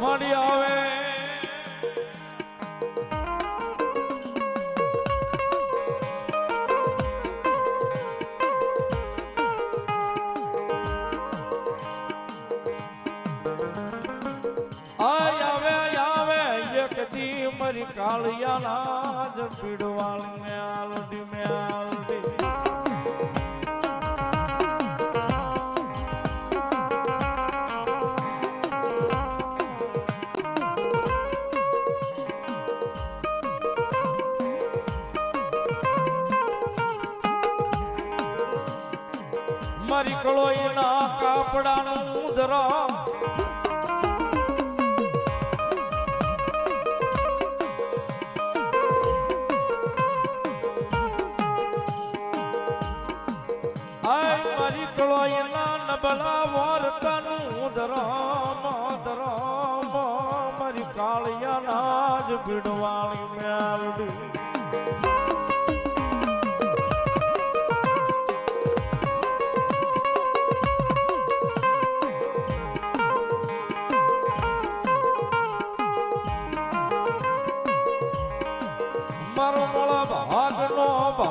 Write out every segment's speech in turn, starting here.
મળી આવે. મરી કાળિયા લાજ પીડવાળ મે આલડી મે આલ મારી કળોઈના કાપડાનું આય મારી કળોઈના નબળા વાર્તાનું ધરામ ધરામ મારી કાળિયા નાજ ભીડવાળી મેલડી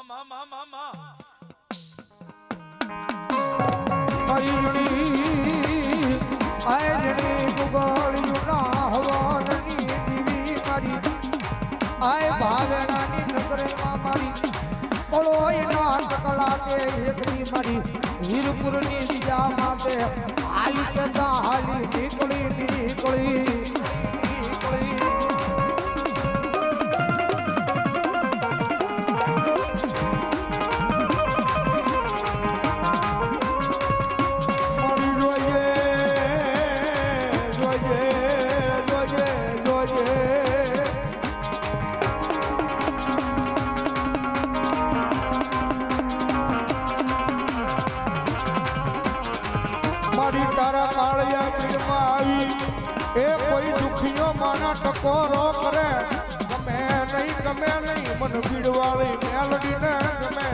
મામા મામા મારી. આય ભાગણાની નગરમાં મારી પળોય નાટ કલાકે એકડી મારી વીરપુરની બીજા માટે હાલી કેતા હાલી નીકળી નીકળી તારા કાળિયા પીરમાં આવી. એ કોઈ દુખીઓ માના ટકોરો કરે. ગમે નહીં ગમે નહીં, મન પીડવાળી મેલડીને ગમે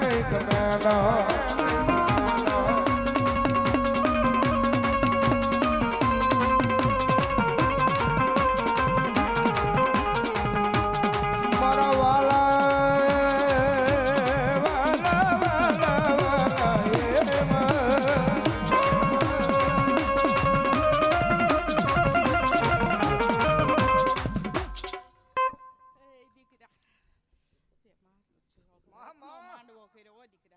નહીં, ગમે ના. એ દીકરા